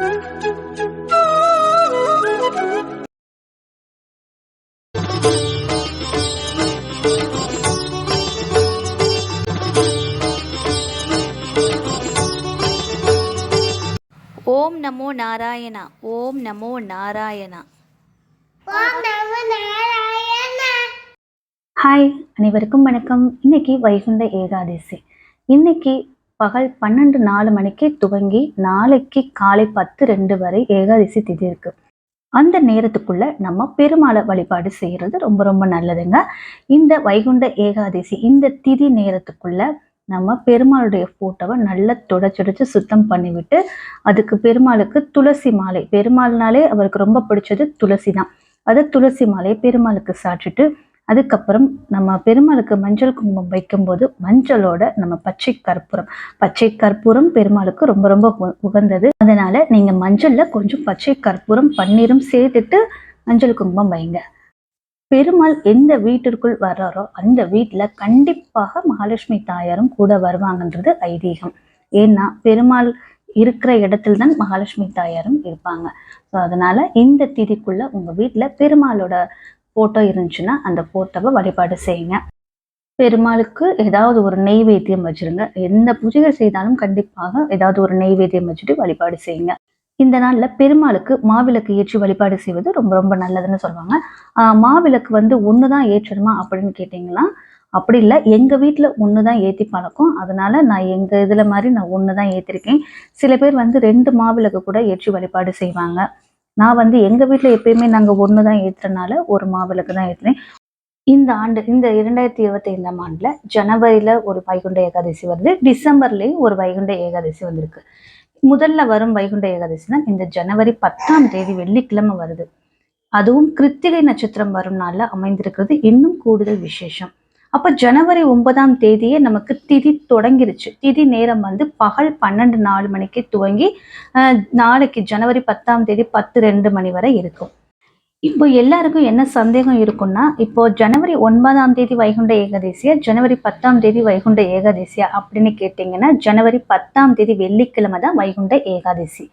ஓம் நமோ நாராயண ஓம் நமோ நாராயண. ஓம் நமோ Narayana. Hi அனைவருக்கும் வணக்கம். இன்னைக்கு வைகுண்ட ஏகாதசி. இன்னைக்கு பகல் பன்னெண்டு நாலு மணிக்கு துவங்கி நாளைக்கு காலை பத்து ரெண்டு வரை ஏகாதசி திதி இருக்கு. அந்த நேரத்துக்குள்ள நம்ம பெருமாளை வழிபாடு செய்யறது ரொம்ப ரொம்ப நல்லதுங்க. இந்த வைகுண்ட ஏகாதசி இந்த திதி நேரத்துக்குள்ள நம்ம பெருமாளுடைய போட்டோவை நல்லா துடைச்சுடைச்சு சுத்தம் பண்ணிவிட்டு அதுக்கு பெருமாளுக்கு துளசி மாலை. பெருமாள்னாலே அவருக்கு ரொம்ப பிடிச்சது துளசி தான் அதை துளசி மாலையை பெருமாளுக்கு சாற்றிட்டு அதுக்கப்புறம் நம்ம பெருமாளுக்கு மஞ்சள் குங்குமம் வைக்கும்போது மஞ்சளோட நம்ம பச்சை கற்பூரம். பச்சை கற்பூரம் பெருமாளுக்கு ரொம்ப ரொம்ப உகந்தது. அதனால நீங்க மஞ்சள்ல கொஞ்சம் பச்சை கற்பூரம் பன்னீரும் சேர்த்துட்டு மஞ்சள் குங்குமம் வைங்க. பெருமாள் எந்த வீட்டிற்குள் வர்றாரோ அந்த வீட்டில் கண்டிப்பாக மகாலட்சுமி தாயாரும் கூட வருவாங்கன்றது ஐதீகம். ஏன்னா பெருமாள் இருக்கிற இடத்துல தான் மகாலட்சுமி தாயாரும் இருப்பாங்க. ஸோ அதனால இந்த திதிக்குள்ள உங்க வீட்டில் பெருமாளோட ஃபோட்டோ இருந்துச்சுன்னா அந்த ஃபோட்டோவை வழிபாடு செய்யுங்க. பெருமாளுக்கு ஏதாவது ஒரு நெய்வேத்தியம் வச்சுருங்க. எந்த பூஜைகள் செய்தாலும் கண்டிப்பாக ஏதாவது ஒரு நெய்வேத்தியம் வச்சுட்டு வழிபாடு செய்யுங்க. இந்த நாளில் பெருமாளுக்கு மாவிளக்கு ஏற்றி வழிபாடு செய்வது ரொம்ப ரொம்ப நல்லதுன்னு சொல்லுவாங்க. மாவிளக்கு வந்து ஒன்று தான் ஏற்றணுமா அப்படின்னு கேட்டிங்கன்னா அப்படி இல்லை எங்கள் வீட்டில் ஒன்று தான் ஏற்றி பழக்கம். அதனால நான் எங்கள் இதில் மாதிரி நான் ஒன்று தான் ஏற்றிருக்கேன் சில பேர் வந்து ரெண்டு மாவிளக்கு கூட ஏற்றி வழிபாடு செய்வாங்க. நான் வந்து எங்கள் வீட்டில் எப்பயுமே நாங்கள் ஒன்று தான் ஏற்றுறனால ஒரு மாவிளக்கு தான் ஏற்றுனேன் இந்த ஆண்டு இந்த இரண்டாயிரத்தி இருபத்தி ஐந்தாம் ஆண்டில் ஜனவரியில் ஒரு வைகுண்ட ஏகாதசி வருது. டிசம்பர்லேயும் ஒரு வைகுண்ட ஏகாதசி வந்திருக்கு. முதல்ல வரும் வைகுண்ட ஏகாதசி தான் இந்த ஜனவரி பத்தாம் தேதி வெள்ளிக்கிழமை வருது. அதுவும் கிருத்திகை நட்சத்திரம் வரும் நாளில் அமைந்திருக்கிறது. இன்னும் கூடுதல் விசேஷம். அப்போ ஜனவரி ஒன்பதாம் தேதியே நமக்கு திதி தொடங்கிருச்சு. திதி நேரம் வந்து பகல் பன்னெண்டு நாலு மணிக்கு துவங்கி அஹ், நாளைக்கு ஜனவரி பத்தாம் தேதி பத்து ரெண்டு மணி வரை இருக்கும். இப்போ எல்லாருக்கும் என்ன சந்தேகம் இருக்கும்னா இப்போ ஜனவரி ஒன்பதாம் தேதி வைகுண்ட ஏகாதசியா ஜனவரி பத்தாம் தேதி வைகுண்ட ஏகாதசியா அப்படின்னு கேட்டிங்கன்னா ஜனவரி பத்தாம் தேதி வெள்ளிக்கிழமை தான் வைகுண்ட ஏகாதசி.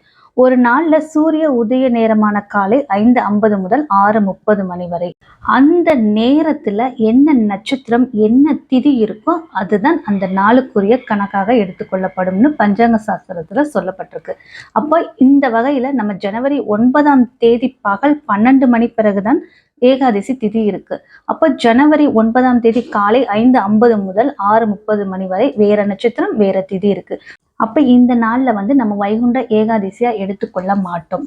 ஒரு நாளில் சூரிய உதய நேரமான காலை ஐந்து ஐம்பது முதல் ஆறு முப்பது மணி வரை. அந்த நேரத்தில் என்ன நட்சத்திரம் என்ன திதி இருக்கோ அதுதான் அந்த நாளுக்குரிய கணக்காக எடுத்துக்கொள்ளப்படும்னு பஞ்சாங்க சாஸ்திரத்தில் சொல்லப்பட்டிருக்கு. அப்போ இந்த வகையில் நம்ம ஜனவரி ஒன்பதாம் தேதி பகல் பன்னெண்டு மணி பிறகுதான் ஏகாதசி திதி இருக்கு. அப்போ ஜனவரி ஒன்பதாம் தேதி காலை ஐந்து ஐம்பது முதல் ஆறு முப்பது மணி வரை வேற நட்சத்திரம் வேற திதி இருக்கு. அப்ப இந்த நாள்ல வந்து நம்ம வைகுண்ட ஏகாதசியா எடுத்துக்கொள்ள மாட்டோம்.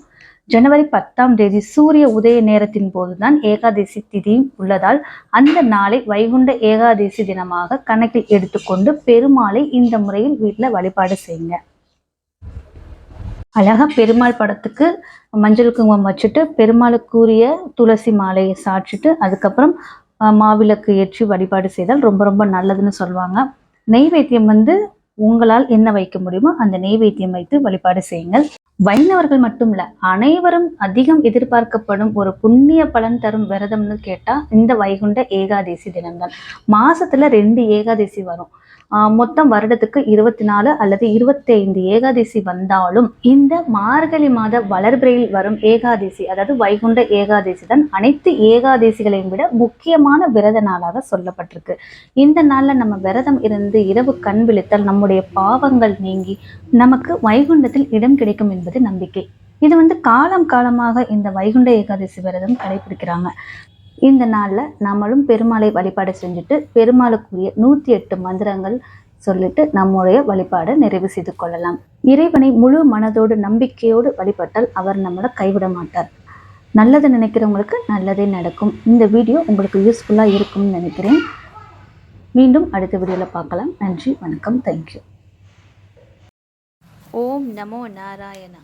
ஜனவரி பத்தாம் தேதி சூரிய உதய நேரத்தின் போதுதான் ஏகாதசி திதியும் உள்ளதால் அந்த நாளை வைகுண்ட ஏகாதசி தினமாக கணக்கில் எடுத்துக்கொண்டு பெருமாளை இந்த முறையில் வீட்டில் வழிபாடு செய்யுங்க. அழகா பெருமாள் படத்துக்கு மஞ்சள் குங்குமம் வச்சுட்டு பெருமாளுக்குரிய துளசி மாலையை சாட்சிட்டு அதுக்கப்புறம் அஹ், மாவிளக்கு ஏற்றி வழிபாடு செய்தால் ரொம்ப ரொம்ப நல்லதுன்னு சொல்லுவாங்க. நெய்வேத்தியம் வந்து உங்களால் என்ன வைக்க முடியுமோ அந்த நெய்வேத்தியம் வைத்து வழிபாடு செய்யுங்கள். வைணவர்கள் மட்டும் இல்ல அனைவரும் அதிகம் எதிர்பார்க்கப்படும் ஒரு புண்ணிய பலன் தரும் விரதம்னு கேட்டா இந்த வைகுண்ட ஏகாதசி தினம்தான். மாசத்துல ரெண்டு ஏகாதசி வரும். மொத்தம் வருடத்துக்கு இருபத்தி நாலு அல்லது இருபத்தைந்து ஏகாதசி வந்தாலும் இந்த மார்கழி மாத வளர்பிறையில் வரும் ஏகாதசி அதாவது வைகுண்ட ஏகாதசி தான் அனைத்து ஏகாதசிகளையும் விட முக்கியமான விரத நாளாக சொல்லப்பட்டிருக்கு. இந்த நாளில் நம்ம விரதம் இருந்து இரவு கண் விழித்தால் நம்முடைய பாவங்கள் நீங்கி நமக்கு வைகுண்டத்தில் இடம் கிடைக்கும் என்பது நம்பிக்கை. இது வந்து காலம் காலமாக இந்த வைகுண்ட ஏகாதசி விரதம் கடைபிடிக்கிறாங்க. இந்த நாள்ல நம்மளும் பெருமாளை வழிபாடு செஞ்சுட்டு பெருமாளுக்குரிய நூத்தி எட்டு மந்திரங்கள் சொல்லிட்டு நம்முடைய வழிபாடை நிறைவு செய்து கொள்ளலாம். இறைவனை முழு மனதோடு நம்பிக்கையோடு வழிபட்டால் அவர் நம்மளை கைவிட மாட்டார். நல்லது நினைக்கிறவங்களுக்கு நல்லதே நடக்கும். இந்த வீடியோ உங்களுக்கு யூஸ்ஃபுல்லாக இருக்கும்னு நினைக்கிறேன். மீண்டும் அடுத்த வீடியோவில் பார்க்கலாம். நன்றி வணக்கம் தேங்க்யூ ஓம் நமோ நாராயண.